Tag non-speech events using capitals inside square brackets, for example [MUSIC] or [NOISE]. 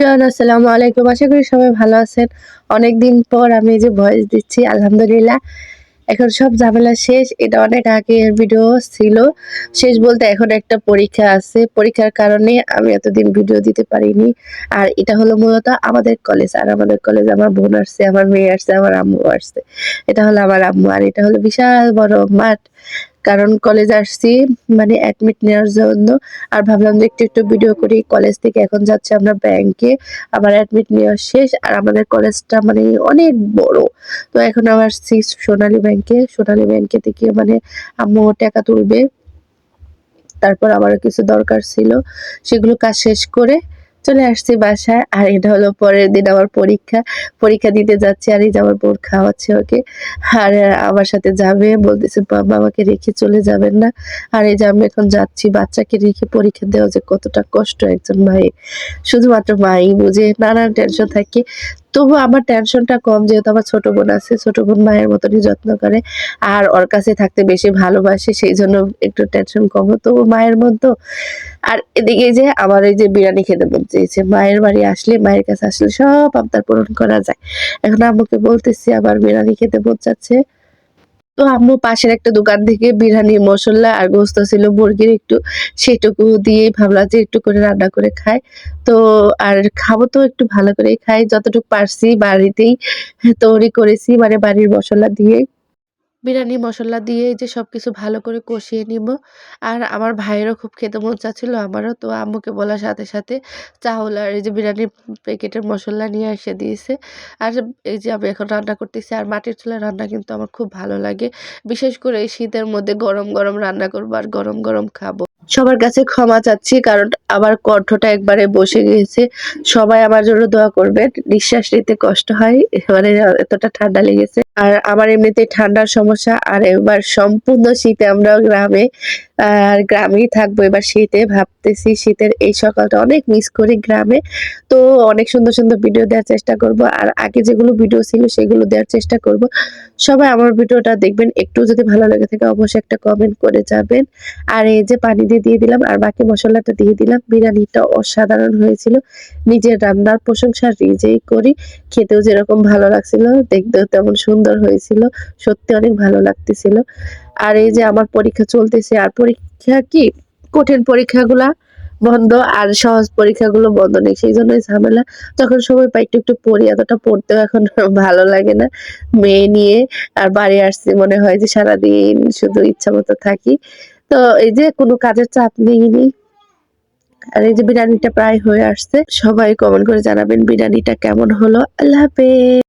আসসালামু আলাইকুম। আশা করি সবাই ভালো আছেন। অনেকদিন পর আমি যে ভয়েস দিচ্ছি, আলহামদুলিল্লাহ। এখন সব ঝামেলা শেষ। এটা অনেক আগের ভিডিও ছিল। শেষ বলতে এখন একটা পরীক্ষা আছে। পরীক্ষার কারণে আমি এতদিন ভিডিও দিতে পারিনি। আর এটা হলো মূলত আমাদের কলেজ আর আমাদের কলেজ আমার বোন আসছে, আমার মেয়ে আসছে, আমার আম্মু আসছে। এটা হলো আমার আম্মু। আর এটা হলো বিশাল বড় মাঠ। কারণ কলেজ আসছি মানে অ্যাডমিট নেওয়ার জন্য। আর ভাবলাম যে একটু একটু ভিডিও করি। কলেজ থেকে এখন যাচ্ছে আমরা ব্যাংকে আমার অ্যাডমিট নেওয়া শেষ। আর আমাদের কলেজটা মানে অনেক বড়। তো এখন আমার সোনালী ব্যাংকে সোনালী ব্যাংকে থেকে মানে আম্মু টাকা তুলবে। তারপর আমারও কিছু দরকার ছিল। সেগুলো কাজ শেষ করে চলে আসছি বাসায়, আর এটা হলো পরের দিন আমার পরীক্ষা। পরীক্ষা দিতে যাচ্ছি আর এই যে আমার বোন খাওয়াচ্ছে ওকে। আর আমার সাথে যাবে, বলতেছে, বাবা, আমাকে রেখে চলে যাবেন না। আর এই যে আমি এখন যাচ্ছি, বাচ্চাকে রেখে পরীক্ষা দেওয়া যে কতটা কষ্ট একজন মায়ের শুধুমাত্র মাই বুঝে, নানান টেনশন থাকে। তবু আমার টেনশনটা কম, যেহেতু আমার ছোট বোন আছে, ছোট বোন মায়ের মতনই যত্ন করে। আর ওর কাছে থাকতে বেশি ভালোবাসে, সেই জন্য একটু টেনশন কম। তবু মায়ের মতো আর এদিকে যে আমার এই যে বিরিয়ানি খেতে মন চেয়েছে, মায়ের বাড়ি আসলে, মায়ের কাছে আসলে সব আবদার পূরণ করা যায়। এখন আম্মুকে বলতেছি আবার বিরিয়ানি খেতে মন চাচ্ছে। তো আম্মু পাশের একটা দোকান থেকে বিরিয়ানি, মশলা আর গোস্ত ছিল, মুরগির একটু। সেটুকু দিয়ে ভাবলাম যে একটু করে রান্না করে খায় তো আর খাব তো একটু ভালো করেই খাই। যতটুকু পারছি বাড়িতেই তৈরি করেছি মানে বাড়ির মশলা দিয়ে বিরিয়ানি, মশলা দিয়ে যে সব কিছু ভালো করে কষিয়ে নিব। আর আমার ভাইয়েরও খুব খেতে মন চাচ্ছিল, আমারও। তো আম্মুকে বলার সাথে সাথে চাউল আর এই যে বিরিয়ানির প্যাকেটের মশলা নিয়ে এসে দিয়েছে। আর এই যে আমি এখন রান্না করতেছি, আর মাটির চুলায় রান্না কিন্তু আমার খুব ভালো লাগে। বিশেষ করে এই শীতের মধ্যে গরম গরম রান্না করব আর গরম গরম খাব। সবার কাছে ক্ষমা চাচ্ছি, কারণ আমার কণ্ঠটা একবারে বসে গিয়েছে। সবাই আমার জন্য দোয়া করবেন নিঃশ্বাস নিতে কষ্ট হয় মানে এতটা ঠান্ডা লেগেছে। আর আমার এমনিতে ঠান্ডার সমস্যা, আর এবার সম্পূর্ণ শীতে আমরা গ্রামে, আর গ্রামেই থাকব। এবার শীতে ভাবতেছি, শীতের এই সকালটা অনেক মিস করি গ্রামে। তো অনেক সুন্দর সুন্দর ভিডিও দেওয়ার চেষ্টা করব, আর আগে যেগুলো ভিডিও ছিল সেগুলো দেওয়ার চেষ্টা করব। সবাই আমার ভিডিওটা দেখবেন। একটু যদি ভালো লেগে থাকে, অবশ্যই একটা কমেন্ট করে যাবেন। আর এই যে পানি দিয়ে দিয়ে দিলাম আর বাকি মশলাটা দিয়ে দিলাম। বিরিয়ানিটা অসাধারণ হয়েছিল। নিজের রান্নার প্রশংসা নিজেই করি। খেতেও যেরকম ভালো লাগছিল, দেখতেও তেমন সুন্দর হয়েছিল। সত্যি অনেক ভালো লাগতেছিল। আর এই যে আমার পরীক্ষা চলতেছে, আর পরীক্ষা কি? কঠিন পরীক্ষাগুলা বন্ধ আর সহজ পরীক্ষাগুলো বন্ধ নেই, সেই জন্য ঝামেলা। যখন সময় পাই একটু একটু পড়ি, এতটা পড়তেও এখন [LAUGHS] ভালো লাগে না। মেয়ে নিয়ে আর বাড়ি আসছি, মনে হয় যে সারাদিন শুধু ইচ্ছা মতো থাকি। তো এই যে কোনো কাজের চাপ নেই নেইনি। আর এই যে বিরিয়ানিটা প্রায় হয়ে আসছে, সবাই কমেন্ট করে জানাবেন বিরিয়ানিটা কেমন হলো। আল্লাহ হাফেজ।